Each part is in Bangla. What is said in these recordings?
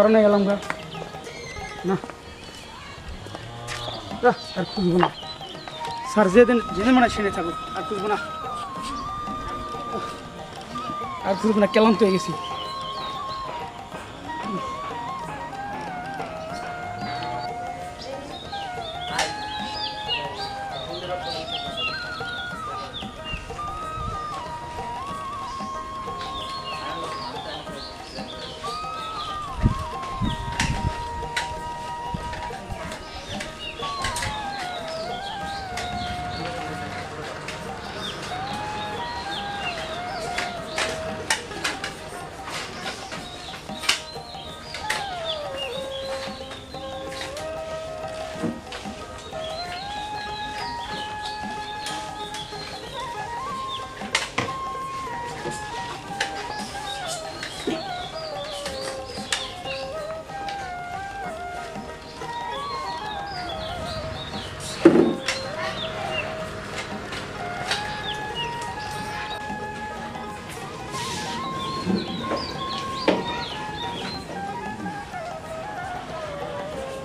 অরণ্যে গেলাম গা। না। আর খুঁজবো না। স্যার, যেদিন যেদিন মানে সেনে থাকুক, আর খুঁজবো না। আর খুঁজবো না কেলাম তো হয়ে গেছি।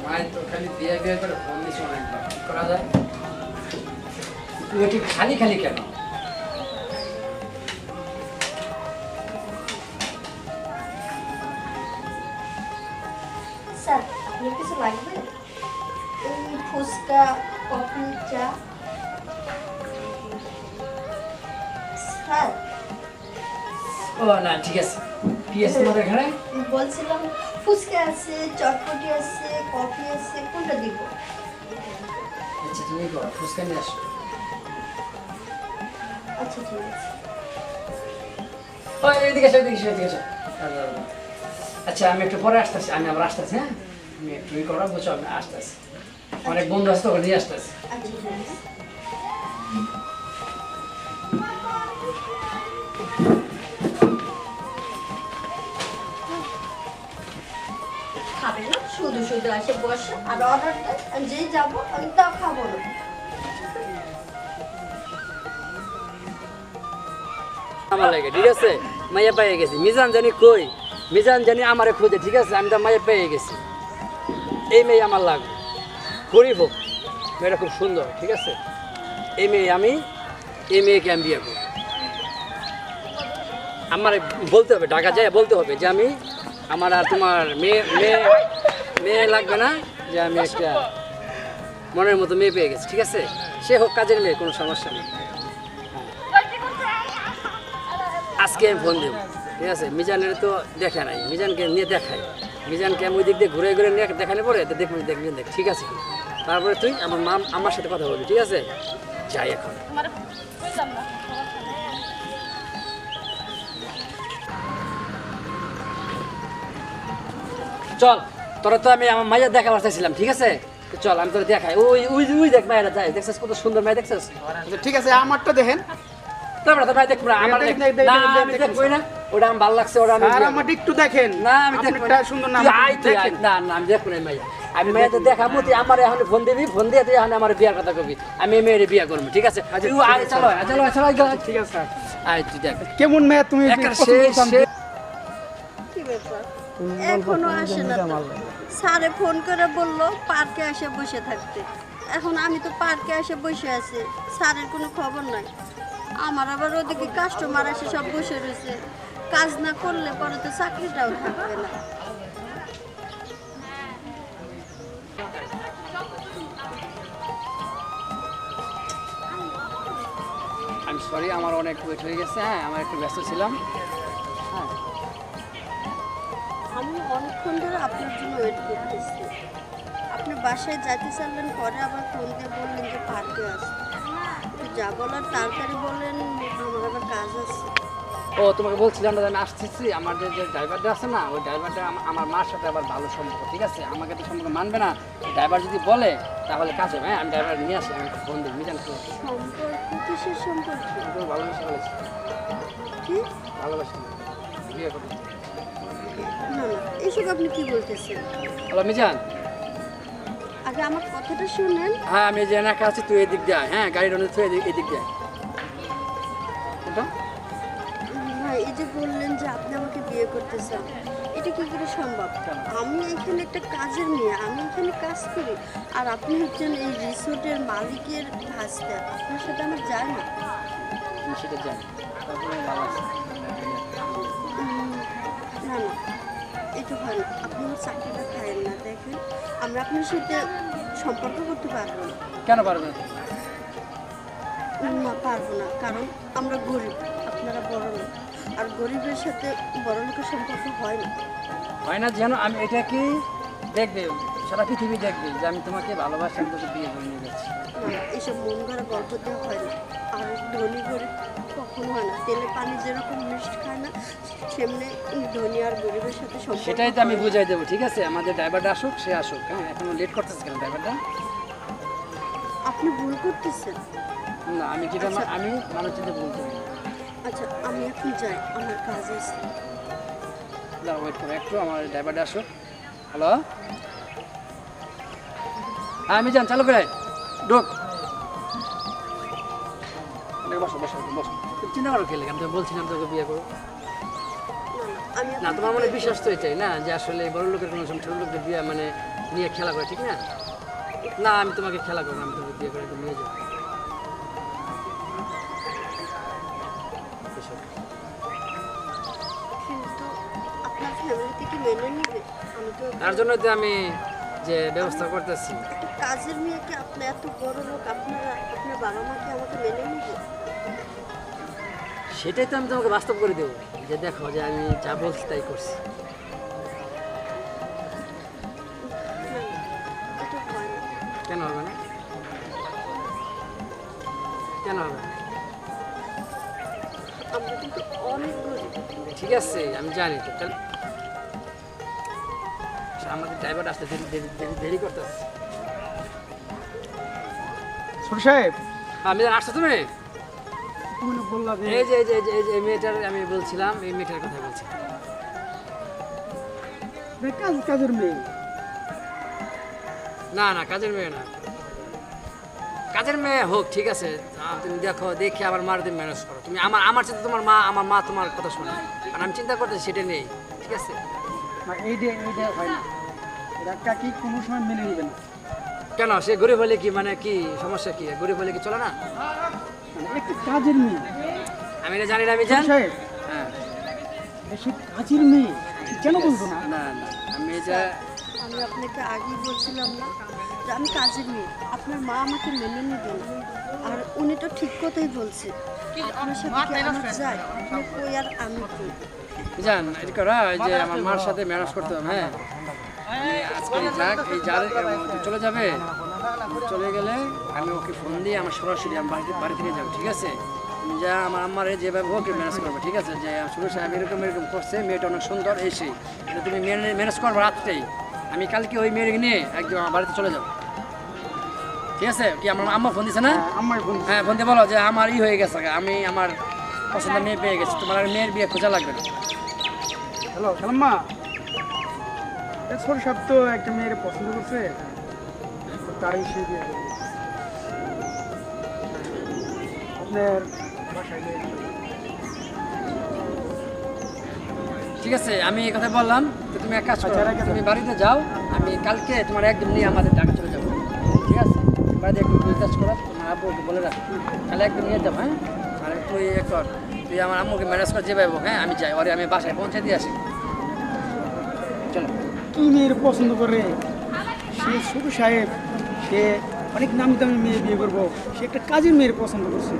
মায়ের তো খালি বিয়ে বিয়ে করে ফোন দিস অনেকবার কি করা যায়? তুই এটি খালি খালি কেন? স্যার আপনার কিছু লাগবে? ফুচকা কফি চা? স্যার। ও না ঠিক আছে। কি আছে এখানে? বলছিলাম ফুচকা আছে চটপটি আছে কফি আছে কোনটা দিব? আচ্ছা তুমি করো ফুচকা নিয়ে আসো। আচ্ছা ঠিক আছে। এদিকে এদিকে এদিকে আচ্ছা আমি একটু পরে আসতেছি আমি আবার আসতেছি হ্যাঁ? আমি একটু ই করো বুঝছ আমি আসতেছি। অনেক বন্ধু আসতে নিয়ে আসতেছি। আচ্ছা শুধু আসে, বসে, আর অর্ডার দেয়, আমি যেই যাব, আমি তাও খাব না। আমার লাগে, ঠিক আছে? মাইয়া পেয়ে গেছি। মিজান জানি কই? মিজান জানি আমারে খুঁজে, ঠিক আছে? আমি তো মাইয়া পেয়ে গেছি। এই মেয়ে আমার লাগবে। গরিব হোক, মেয়েটা খুব সুন্দর, ঠিক আছে? এই মেয়ে আমি, এই মেয়েকে আমি বিয়ে করব। আমার বলতে হবে, ঢাকা যায় বলতে হবে যে আমি আমার আর তোমার মেয়ে মেয়ে মেয়ে লাগবে না যে আমি একটা মনের মতো মেয়ে পেয়ে গেছি, ঠিক আছে? সে হোক কাজের মেয়ে, কোনো সমস্যা নেই। আজকে আমি ফোন দেবো, ঠিক আছে? মিজানের তো দেখা নাই, মিজানকে নিয়ে দেখাই। মিজানকে আমি ওই দিক দিয়ে ঘুরে ঘুরে নিয়ে দেখালে পরে তো দেখবি দেখবি দেখ ঠিক আছে? তারপরে তুই আমার মা আমার সাথে কথা বলবি, ঠিক আছে? যাই এখন। চল। তোরা তো আমি আমার মায়ের দেখা চাইছিলাম ঠিক আছে? চল আমি তোরা দেখাই। ওই ওই ওই দেখ মায়েরা যায় দেখছিস কত সুন্দর মায়ের দেখছিস? আচ্ছা, ঠিক আছে আমারটা দেখেন। তারপরে তো ভাই দেখব আমার না, আমি দেখ, না ওটা আমার ভালো লাগছে ওটা আমি আর একটু দেখেন। না আমি দেখব সুন্দর না তুই তুই না না আমি দেখব না মাইয়া। আমি মাইয়া তো দেখাবো তুই আমার এখন ফোন দিবি ফোন দিয়ে তুই এখন আমার বিয়ার কথা কবি। আমি এই মেয়ের বিয়ে করব ঠিক আছে? আচ্ছা, তুই আয় চলো চলো চলো আয়, চলো। আয়। ঠিক আছে আয় তুই দেখ। কেমন মেয়ে তুমি? একটা কি ব্যাপার? এখনও আসে না। স্যারে ফোন করে বলল পার্কে এসে বসে থাকতে। এখন আমি তো পার্কে এসে বসে আছি স্যারের কোনো খবর নাই। আমার আবার ওদিকে কাস্টমার এসে সব বসে রয়েছে। কাজ না করলে পরে তো চাকরিটাও থাকবে না। আমি সরি আমার অনেক ওয়েট হয়ে গেছে হ্যাঁ আমার একটু ব্যস্ত ছিলাম। হ্যাঁ। আমি অনেকক্ষণ ধরে আপনার জন্য ওয়েট করতেছি। আপনি বাসায় যাইতে চাইলেন পরে আবার ফোন দিয়ে বললেন যে পার্কে আসতে। তো যা বলার তাড়াতাড়ি বললেন আমার আবার কাজ আছে। ও তোমাকে বলছিলাম না যে আমি আসতেছি। আমার যে যে ড্রাইভারটা আছে না ওই ড্রাইভারটা আমার মার সাথে আবার ভালো সম্পর্ক ঠিক আছে? আমাকে তো সম্পর্ক মানবে না। ড্রাইভার যদি বলে তাহলে কাজ হবে হ্যাঁ? আমি ড্রাইভার নিয়ে আসি আমি একটু ফোন দিই মিজান সম্পর্ক? ভালোবাসি ভালোবাসি বিয়ে করব না না এসব আপনি কি বলতেছেন? হ্যালো মিজান। আগে আমার কথাটা শুনেন। হ্যাঁ আমি যে এলাকা আছি তুই এদিক দিয়ে আয়, হ্যাঁ গাড়ি রোডে তুই এদিক এদিক দিয়ে আয়। কোনটা? না এই যে বললেন যে আপনি আমাকে বিয়ে করতে চান এটা কি করে সম্ভব? আমি এখানে একটা কাজের মেয়ে আমি এখানে কাজ করি। আর আপনি হচ্ছেন এই রিসোর্টের মালিকের ভাস্তা আপনার সাথে আমার যায় না। আমি সেটা জানি। তারপরে ভালো আছে উম, না না। এটা হয় না আপনি আমার চাকরিটা খায়েন না দেখেন। আমরা আপনার সাথে সম্পর্ক করতে পারব না। কেন পারবেন? না? পারব না কারণ আমরা গরিব আপনারা বড় লোক। আর গরিবের সাথে বড় লোকের সম্পর্ক হয় না। হয় না যেন আমি এটা কি দেখবে? সারা পৃথিবী দেখবে যে আমি তোমাকে ভালোবাসি বিয়ে করে নিয়ে যাচ্ছি। এইসব মন গল্প দেওয়া হয় না। আর ধনী গরিব কখনো হয় না। তেলে পানি যেরকম মিষ্টি খায় না সেমনি ধনী আর গরিবের সাথে সম্পর্ক সেটাই তো আমি বুঝাই দেবো ঠিক আছে? আমাদের ড্রাইভারটা আসুক সে আসুক। হ্যাঁ এখনও লেট করতেছে কেন ড্রাইভারটা আপনি ভুল করতেছেন। না আমি যেটা আমি মানুষ চিন্তা বলতে পারি আচ্ছা আমি এখন যাই আমার কাজ আছে। দাঁড়া ওয়েট করো একটু আমার ড্রাইভারটা আসুক। হ্যালো হ্যাঁ আমি যান চালু করে। ঢোক। বসো বসো বসো তুমি চিন্তা করো খেলে আমি তো বলছিলাম তোকে বিয়ে করো না তোমার মনে বিশ্বাস তো এটাই না যে আসলে বড় লোকের কোনো সময় ছোট লোকদের বিয়ে মানে নিয়ে খেলা করে ঠিক না? না আমি তোমাকে খেলা করব আমি তোমাকে বিয়ে করে নিয়ে যাব। তার জন্য তো আমি যে ব্যবস্থা করতেছি। কাজের মেয়েকে আপনি এত বড় লোক আপনারা আপনার বাবা মাকে আমাকে মেনে নেবে? সেটাই তো আমি তোমাকে বাস্তব করে দেবো। যে দেখো যে আমি যা বলছি তাই করছি। কেন হবে না? কেন হবে না? ঠিক আছে আমি জানি তো। তাহলে আমাদের ড্রাইভার আসতে দেরি দেরি দেরি দেরি করতেছে। ছোট সাহেব। আমি আসছো তুমি? এই যে এই যে এই যে- এই যে এই মেয়েটার আমি বলছিলাম এই মেয়েটার কথা বলছি। কাজ কাজের মেয়ে। না না কাজের মেয়ে না। কাজের মেয়ে হোক ঠিক আছে। তুমি দেখো দেখে আবার মার তুমি ম্যানেজ করো। তুমি আমার আমার সাথে তোমার মা আমার মা তোমার কথা শোনে। আর আমি চিন্তা করতে সেটা নেই ঠিক আছে? কোনো সময় মেনে নেবে না। কেন? সে গরিব হলে কি মানে কি সমস্যা কি? গরিব হলে কি চলে না? কাজের মেয়ে? আমি এটা জানি না আমি ছোট জান হ্যাঁ। সে কাজের মেয়ে। কেন বলব না? না না আমি এটা আমি আপনাকে আগেই বলছিলাম না যে আমি কাজের মেয়ে। আপনার মা আমাকে মেনে নেবে না। আর উনি তো ঠিক কথাই বলছে। আপনার সাথে কি আমার যায়? আপনি কই আর আমি কই? জান এটা করা যে আমার মার সাথে ম্যানেজ করতে হবে হ্যাঁ। আমি আজকে যাক এই যার চলে যাবে চলে গেলে আমি ওকে ফোন দিয়ে আমার সরাসরি আমি বাড়িতে বাড়ি থেকে যাব ঠিক আছে? যা আমার আম্মারে যেভাবে হোক ম্যানেজ করব ঠিক আছে? যে শুরু সাহেব এরকম এরকম করছে মেয়েটা অনেক সুন্দর এই সেই এটা তুমি ম্যানেজ করব রাত্রেই আমি কালকে ওই মেয়েকে নিয়ে একদম আমার বাড়িতে চলে যাব। ঠিক আছে? কি আমার আম্মা ফোন দিছে না? আমার বোন হ্যাঁ ফোন দিয়ে বলো যে আমার ই হয়ে গেছে আমি আমার পছন্দের মেয়ে পেয়ে গেছি তোমার আর মেয়ের বিয়ে খোঁজা লাগবে না। হ্যালো সালাম্মা। ছোট তো একটা মেয়ের পছন্দ করছে। তারই সে বিয়ে করবে। আপনার বাসায় ঠিক আছে আমি এই কথা বললাম। তো তুমি এক কাজ করো আচ্ছা, তুমি বাড়িতে যাও আমি কালকে তোমার একদম নিয়ে আমাদের ঢাকা চলে যাব। ঠিক আছে? বাড়িতে একটু রিচার্জ করো তোমার আব্বুকে বলে রাখো। তাহলে একদম নিয়ে যাব হ্যাঁ? আর একটু ইয়ে কর তুই আমার আম্মুকে ম্যানেজ করে যেভাবে হ্যাঁ? আমি যাই ওরে আমি বাসায় পৌঁছে দিয়ে আসি। চলো। কি মেয়ের পছন্দ করে সে ছোট সাহেব সে অনেক নামি দামি মেয়ে বিয়ে করব সে একটা কাজের মেয়ের পছন্দ করছে।